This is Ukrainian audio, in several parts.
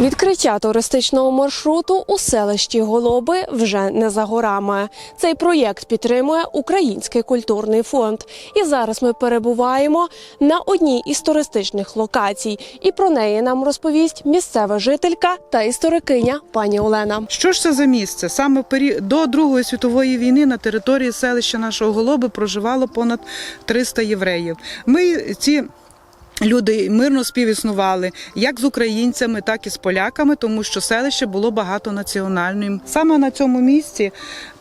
Відкриття туристичного маршруту у селищі Голоби вже не за горами. Цей проєкт підтримує Український культурний фонд. І зараз ми перебуваємо на одній із туристичних локацій. І про неї нам розповість місцева жителька та історикиня пані Олена. Що ж це за місце? Саме до Другої світової війни на території селища нашого Голоби проживало понад 300 євреїв. Ми ці люди мирно співіснували як з українцями, так і з поляками, тому що селище було багатонаціональним. Саме на цьому місці,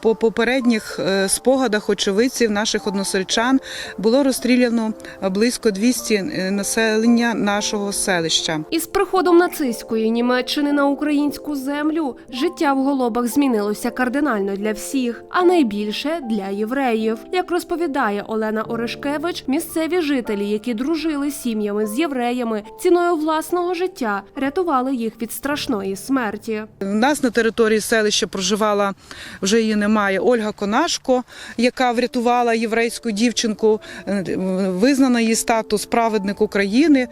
по попередніх е, спогадах очевидців наших односельчан, було розстріляно близько 200 населення нашого селища. Із приходом нацистської Німеччини на українську землю життя в голобах змінилося кардинально для всіх, а найбільше для євреїв. Як розповідає Олена Орешкевич, місцеві жителі, які дружили з сім'ями з євреями, ціною власного життя рятували їх від страшної смерті. У нас на території селища проживала вже її немає. Ольга Конашко, яка врятувала єврейську дівчинку, е, визнана її статус праведник України.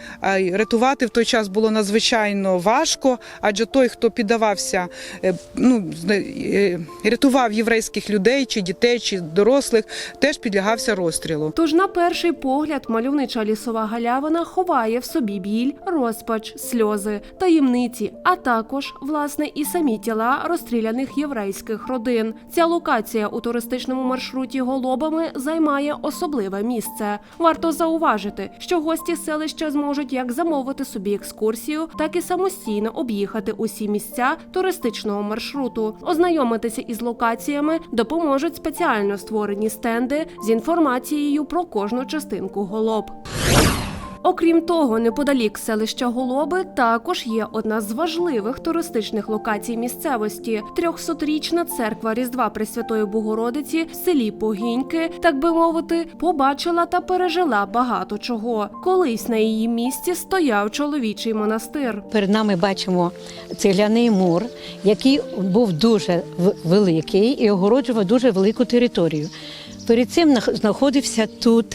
Рятувати в той час було надзвичайно важко, адже той, хто піддавався, е, ну е, рятував єврейських людей, чи дітей, чи дорослих, теж підлягався розстрілу. Тож, на перший погляд, мальовнича лісова галявина ховає в собі біль, розпач, сльози, таємниці, а також власне і самі тіла розстріляних єврейських родин. Ця локація у туристичному маршруті голобами займає особливе місце. Варто зауважити, що гості селища зможуть як замовити собі екскурсію, так і самостійно об'їхати усі місця туристичного маршруту. Ознайомитися із локаціями допоможуть спеціально створені стенди з інформацією про кожну частинку голоб. Окрім того, неподалік селища Голоби також є одна з важливих туристичних локацій місцевості трьохсотрічна церква Різдва Пресвятої Богородиці в селі Погіньки, так би мовити, побачила та пережила багато чого. Колись на її місці стояв чоловічий монастир. Перед нами бачимо цегляний мур, який був дуже великий і огороджував дуже велику територію. Перед цим знаходився тут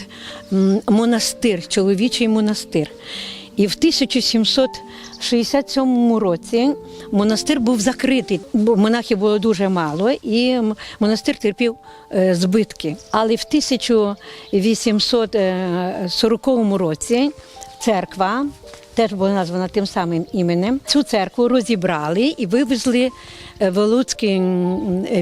монастир, чоловічий монастир. І в 1767 році монастир був закритий, бо монахів було дуже мало, і монастир терпів е, збитки. Але в 1840 році церква теж була названа тим самим іменем. Цю церкву розібрали і вивезли е, в Луцький, е,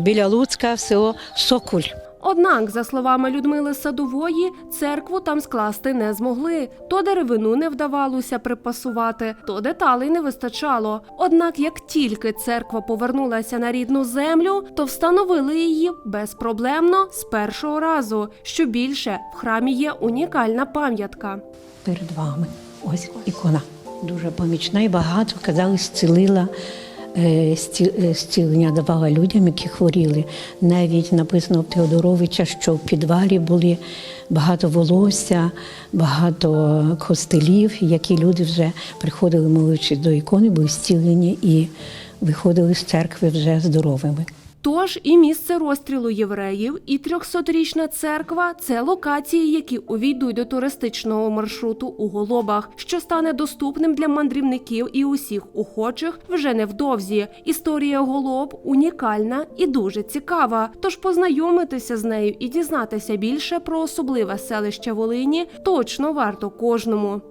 біля Луцька в село Сокуль. Однак, за словами Людмили Садової, церкву там скласти не змогли. То деревину не вдавалося припасувати, то деталей не вистачало. Однак, як тільки церква повернулася на рідну землю, то встановили її безпроблемно з першого разу. Що більше, в храмі є унікальна пам'ятка. Перед вами ось ікона. Дуже помічна і багато казали, зцілила. Е, е, Зцілення давала людям, які хворіли. Навіть написано в Теодоровича, що в підвалі були багато волосся, багато костелів, які люди вже приходили, молючись до ікони, були зцілені і виходили з церкви вже здоровими. Тож і місце розстрілу євреїв, і 300-річна церква це локації, які увійдуть до туристичного маршруту у Голобах, що стане доступним для мандрівників і усіх охочих вже невдовзі. Історія Голоб унікальна і дуже цікава. Тож познайомитися з нею і дізнатися більше про особливе селище Волині точно варто кожному.